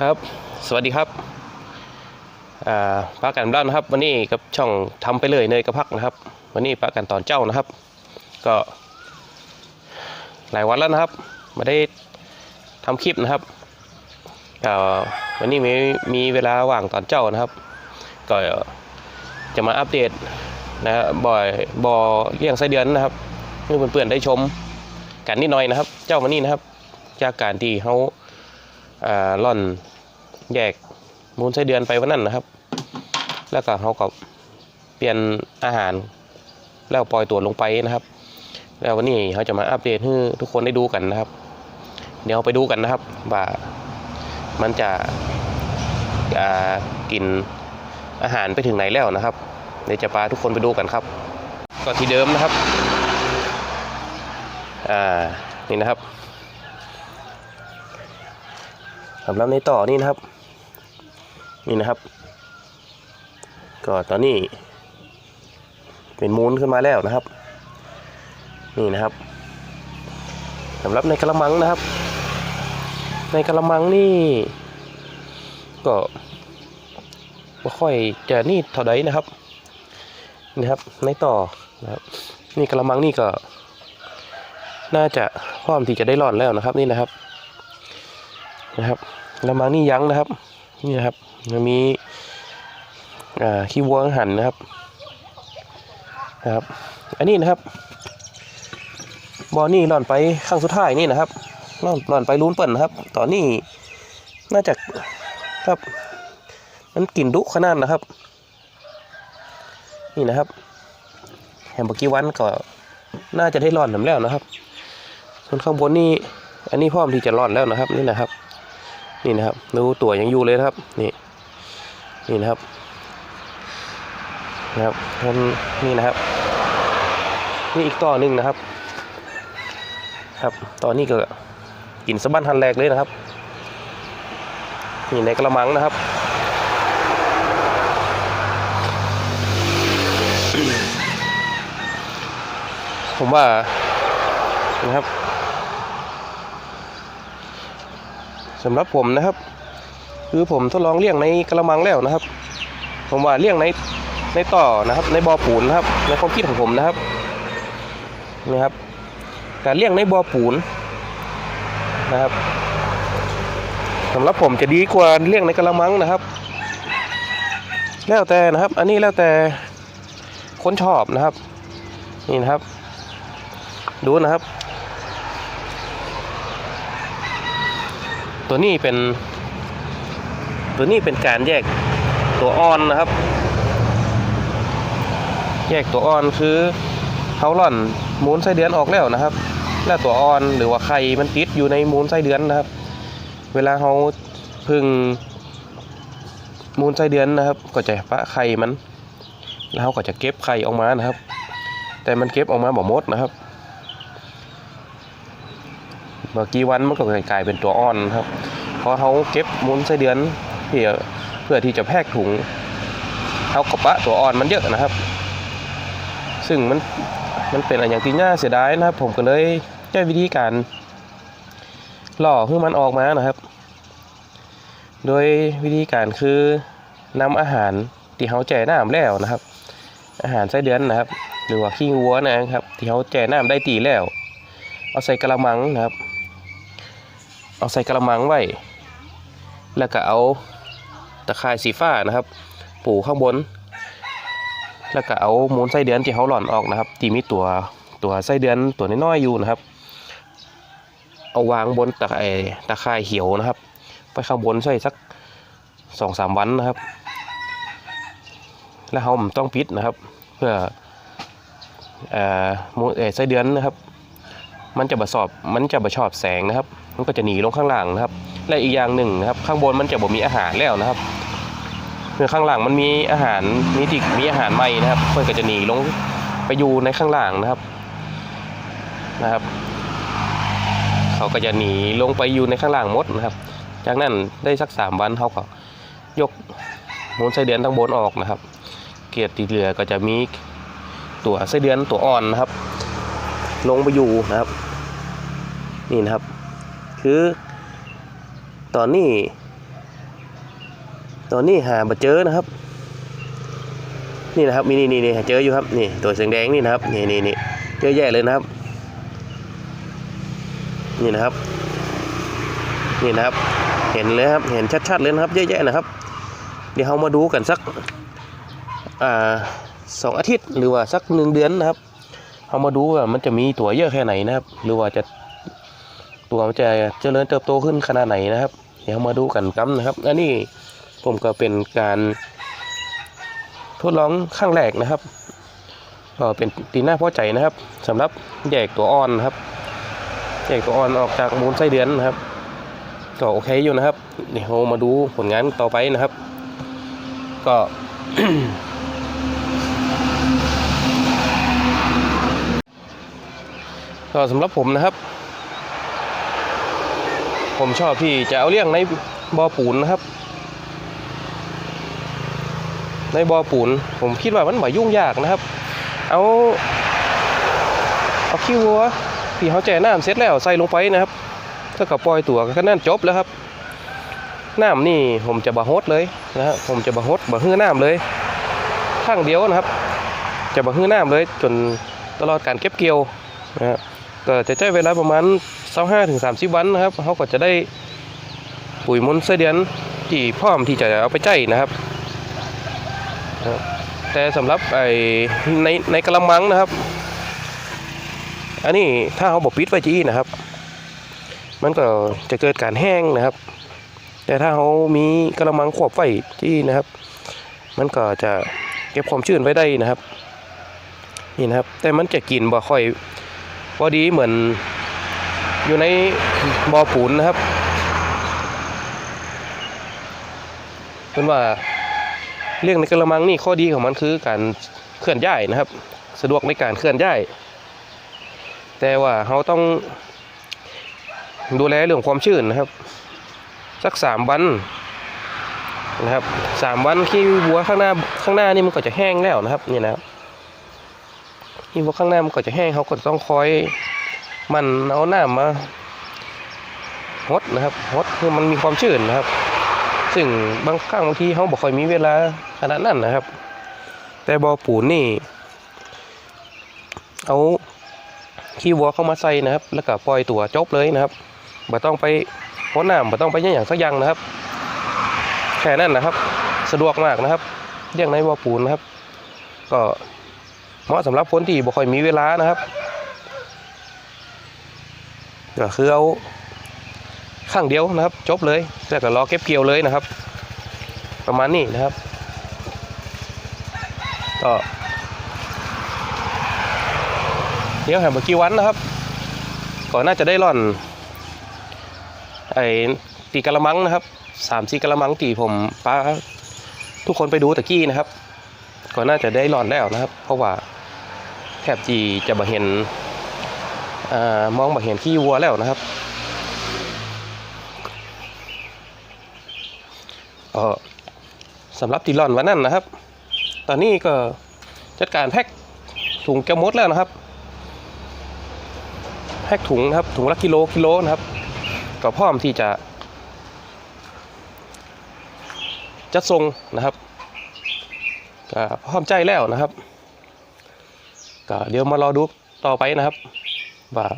ครับ สวัสดีครับอ่าปากันบ้านนะครับ วันนี้กับช่องทำไปเลยเนยกระพักนะครับ วันนี้ปากันตอนเจ้านะครับ ก็หลายวันแล้วนะครับม่ได้ทำคลิปนะครับวันนี้มีมีเวลาว่างตอนเจ้านะครับ ก็จะมาอัปเดตนะฮะบ่อยบ่อเลี้ยงไส้เดือนนะครับให้เพื่อนๆได้ชมกันนิดหน่อยนะครับ เจ้าวันนี้นะครับ จากการที่เขา อ่าล่อนแยกมูลไส้เดือนไปวันนั้นนะครับ แล้วก็เขาก็เปลี่ยนอาหาร แล้วปล่อยตัวลงไปนะครับ แล้ววันนี้เขาจะมาอัปเดตให้ทุกคนได้ดูกันนะครับ เดี๋ยวไปดูกันนะครับว่ามันจะกินอาหารไปถึงไหนแล้วนะครับเดี๋ยวจะพาทุกคนไปดูกันครับ ก็ที่เดิมนะครับ อ่า นี่นะครับ สำหรับในต่อนี่นะครับ นี่นะครับ ก็ตอนนี้ เป็นมูลขึ้นมาแล้วนะครับ นี่นะครับสำหรับในกระมังนะครับ ในกระมังนี่ ก็ไม่ค่อยจะนี่เท่าใดนะครับนี่ครับ ในต่อนะครับ นี่กระมังนี่ก็ น่าจะพร้อมที่จะได้รอนแล้วนะครับ นี่นะครับ นะครับแล้วมังนี่ยั้งนะครับนี่นะครับมันมีขี้วัวหั่นนะครับนะครับ อันนี้นะครับบอนี่หล่อนไปครั้งสุดท้ายนี่นะครับหล่อนหล่อนไปลุ้นเปิ่นนะครับ ตอนนี้น่าจะครับมันกลิ่นดุขนาดนะครับ นี่นะครับแฮมเบอร์กี้วันก็น่าจะได้ร่อนแล้วนะครับ ส่วนข้างบนนี่อันนี้พร้อมที่จะร่อนแล้วนะครับ นี่นะครับ นี่นะครับดูตัวยังอยู่เลยนะครับ นี่ นี่นะครับ นะครับนนี่นะครับ นี่อีกต่อหนึ่งนะครับ ครับตอนี้ก็กินสะบั้นทันแรกเลยนะครับ นี่ในกระมังนะครับผมว่านะครับ สำหรับผมนะครับ คือผมทดลองเลี้ยงในกระมังแล้วนะครับ ผมว่าเลี้ยงในในต่อนะครับ ในบ่อปูนนะครับ ในความคิดของผมนะครับนะครับ การเลี้ยงในบ่อปูนนะครับสำหรับผมจะดีกว่าเลี้ยงในกระมังนะครับ แล้วแต่นะครับ อันนี้แล้วแต่คนชอบนะครับ นี่นะครับ ดูนะครับ ตัวนี้เป็น ตัวนี้เป็นการแยกตัวอ่อนนะครับ แยกตัวอ่อนคือเขาหล่อนมูลไส้เดือนออกแล้วนะครับ แล้วตัวอ่อนหรือว่าไข่มันติดอยู่ในมูลไส้เดือนนะครับ เวลาเขาพึ่งมูลไส้เดือนนะครับ ก็จะปะไข่มัน แล้วเขาก็จะเก็บไข่ออกมานะครับ แต่มันเก็บออกมาบ่หมดนะครับ เมื่อกี้วันมันก็กลายเป็นตัวอ่อนครับเพราะเขาเก็บมูลไส้เดือนเพื่อเพื่อที่จะแพกถุงเขากระปะตัวอ่อนมันเยอะนะครับ ซึ่งมันมันเป็นอะไรอย่างที่น่าเสียดายนะครับ ผมก็เลยใช้วิธีการหล่อให้มันออกมานะครับ โดยวิธีการคือนำอาหารที่เขาแจ่น้ำแล้วนะครับ อาหารไส้เดือนนะครับ หรือว่าขี้วัวนะครับที่เขาแจ่น้ำได้ตีแล้ว เอาใส่กระมังนะครับ เอาใส่กระมังไว้ แล้วก็เอาตะข่ายสีฟ้านะครับ ปูข้างบน แล้วก็เอามูลไส้เดือนที่เขาหล่อนออกนะครับ ที่มีตัวตัวไส้เดือนตัวน้อยๆอยู่นะครับ เอาวางบนตะไอตะข่ายเขียวนะครับ ไปข้างบนใส่สักสองสามวันนะครับ แล้วเขาต้องปิดนะครับ เพื่อเออมูลเอ่อไส้เดือนนะครับ มันจะบสอบมันจะบชอบแสงนะครับ มันก็จะหนีลงข้างล่างนะครับ และอีกอย่างหนึ่งนะครับ ข้างบนมันจะบ่มีอาหารแล้วนะครับเมื่อข้างล่างมันมีอาหารมีติกมีอาหารใหม่นะครับเพื่อนก็จะหนีลงไปอยู่ในข้างล่างนะครับนะครับ เขาก็จะหนีลงไปอยู่ในข้างล่างมดนะครับ จากนั้นได้สักสามวันเขาก็ยกมูลไส้เดือนทั้งบนออกนะครับ เกียรติเหลือก็จะมีตัวไส้เดือนตัวอ่อนนะครับ ลงไปอยู่นะครับ นี่นะครับ คือ ตอนนี้ ตอนนี้หามาเจอนะครับ นี่นะครับมีนี่นี่นี่เจออยู่ครับนี่ตัวสีแดงนี่นะครับนี่นี่นี่เยอะแยะเลยนะครับ นี่นะครับ นี่นะครับ เห็นเลยครับเห็นชัดๆเลยนะครับเยอะแยะนะครับ เดี๋ยวเรามาดูกันสักอ่าสองอาทิตย์หรือว่าสักหนึ่งเดือนนะครับเรามาดูว่ามันจะมีตัวเยอะแค่ไหนนะครับ หรือว่าจะ ตัวมันจะเจริญเติบโตขึ้นขนาดไหนนะครับ เดี๋ยวมาดูกันกันะครับ อันนี้ผมก็เป็นการทดลองครั้งแรกนะครับก็เป็นตีน่าพอใจนะครับสำหรับแยกตัวอ่อนนะครับแยกตัวอ่อนออกจากมูลไส้เดือนนะครับก็โอเคอยู่นะครับเดี๋ยวมาดูผลงานต่อไปนะครับ ก็ก็สำหรับผมนะครับ ผมชอบที่จะเอาเลี้ยงในบ่อปูนนะครับ ในบ่อปูน ผมคิดว่ามันบ่ยุ่งยากนะครับ เอาเอาขี้วัวที่เขาแจ่น้ำเสร็จแล้วใส่ลงไปนะครับถ้ากับปล่อยตัวก็นั่นจบแล้วครับน้ำนี่ผมจะบะฮดเลยนะฮะผมจะบะฮดบะฮื้อน้ำเลยข้างเดียวนะครับ จะบะฮื้อน้ำเลยจนตลอดการเก็บเกี่ยวนะฮะก็จะใช้เวลาประมาณ 25ถึง30วันนะครับเขาก็จะได้ปุ๋ยมนเสเดือนที่พร้อมที่จะเอาไปใจนะครับ แต่สำหรับไอ้ในในกระมังนะครับ อันนี้ถ้าเขาบอกปิดไว้ที่นะครับ มันก็จะเกิดการแห้งนะครับ แต่ถ้าเขามีกระมังควบไว้ที่นะครับ มันก็จะเก็บความชื้นไว้ได้นะครับนี่นะครับ แต่มันจะกินบ่ค่อยพอดีเหมือน อยู่ในบ่อปูนนะครับเป็นว่าเรื่องในกระมังนี่ข้อดีของมันคือการเคลื่อนย้ายนะครับ สะดวกในการเคลื่อนย้าย แต่ว่าเขาต้องดูแลเรื่องความชื้นนะครับ สักสามวันนะครับสามวันขี้วัวข้างหน้าข้างหน้านี่มันก็จะแห้งแล้วนะครับนี่นะครับขี้วัวข้างหน้ามันก็จะแห้งเขาก็ต้องคอย มันเอาหน้ามาฮดนะครับฮดคือมันมีความชื้นนะครับ ซึ่งบางครั้งบางทีเขาบอกค่อยมีเวลาขนาดนั้นนะครับ แต่บอปูนนี่เอาขี้วัวเข้ามาใส่นะครับ แล้วก็ปล่อยตัวจบเลยนะครับบ่ต้องไปพ้นน้ำบ่ต้องไปยังอย่างสักอย่างนะครับ แค่นั้นนะครับ สะดวกมากนะครับเลี้ยงในบ่อปูนนะครับ ก็เหมาะสำหรับคนที่บ่ค่อยมีเวลานะครับ ก็คือเอาข้างเดียวนะครับ จบเลยแล้วก็รอเก็บเกี่ยวเลยนะครับ ประมาณนี้นะครับก็เดี๋ยวแหมเมื่อกี้วันนะครับก็น่าจะได้ร่อนไอ้ตีกะละมังนะครับสามสี่กะละมังตีผมป้าทุกคนไปดูตะกี้นะครับ ก็น่าจะได้ร่อนแล้วนะครับ เพราะว่าแทบจีจะบ่เห็น มองบ่เห็นขี้วัวแล้วนะครับเออสำหรับตีร่อนวันนั้นนะครับ ตอนนี้ก็จัดการแพ็คถุงแก้วมดแล้วนะครับ แพ็คถุงนะครับ ถุงละกิโลกิโลนะครับ ก็พร้อมที่จะ จัดส่งนะครับก็พร้อมใจแล้วนะครับก็เดี๋ยวมารอดูต่อไปนะครับ ว่า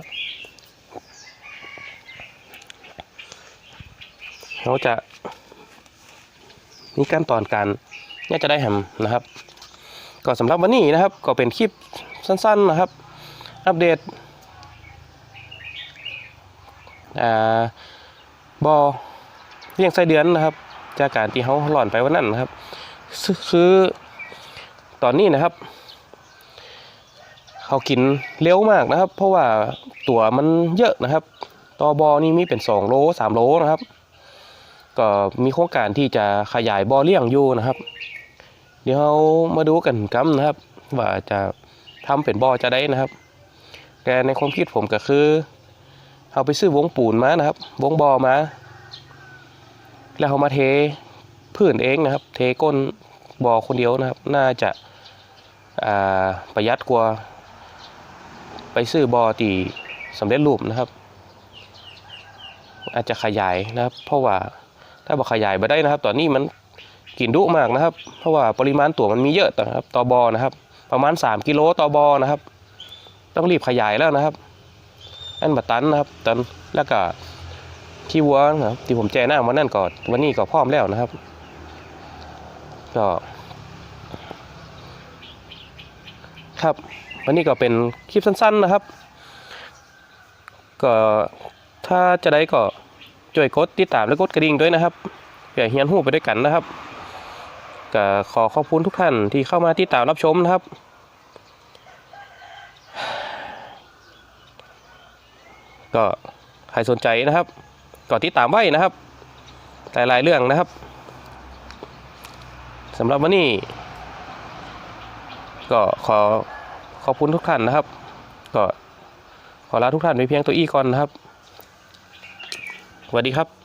เราจะมีการตอนการเนี่ยจะได้แฮมนะครับ ก็สำหรับวันนี้นะครับ ก็เป็นคลิปสั้นๆนะครับ อัปเดตบอเลี้ยงไส้เดือนนะครับ จากการที่เขาหล่อนไปวันนั้นนะครับซึคือตอนนี้นะครับ เขากินเร็วมากนะครับ เพราะว่าตัวมันเยอะนะครับตอบอนี่มีเป็นสองโลสามโลนะครับ ก็มีโครงการที่จะขยายบอเลี้ยงอยู่นะครับ เดี๋ยวเรามาดูกันกันนะครับ ว่าจะทำเป็นบอจะได้นะครับ แต่ในความคิดผมก็คือเอาไปซื้อวงปูนมานะครับ วงบอมา แล้วเอามาเทพื้นเองนะครับ เทก้นบอคนเดียวนะครับ น่าจะประหยัดกว่า ไปซื้อบอตีสำเร็จรูปนะครับ อาจจะขยายนะครับ เพราะว่าถ้าบอกขยายไปได้นะครับ ตอนนี้มันกินดุมากนะครับ เพราะว่าปริมาณตัวมันมีเยอะนะครับต่อบอนะครับ ประมาณ 3 กิโลต่อบอนะครับ ต้องรีบขยายแล้วนะครับ อันบัตันนะครับตันแล้วก็ที่วัวนะครับที่ผมแจ้หน้าวันนั่นก่อนวันนี้ก็พร้อมแล้วนะครับ ก็ ครับ วันนี้ก็เป็นคลิปสั้นๆนะครับ ก็ถ้าจะได้ก็ช่วยกดติดตามและกดกระดิ่งด้วยนะครับเพื่อเฮียนหูไปด้วยกันนะครับก็ขอขอบคุณทุกท่านที่เข้ามาติดตามรับชมนะครับ ก็ใครสนใจนะครับก็ติดตามไว้นะครับหลายๆเรื่องนะครับสำหรับวันนี้ก็ขอ ขอบคุณทุกท่านนะครับ ก็ขอลาทุกท่านไปเพียงตัวอี้ก่อนนะครับสวัสดีครับ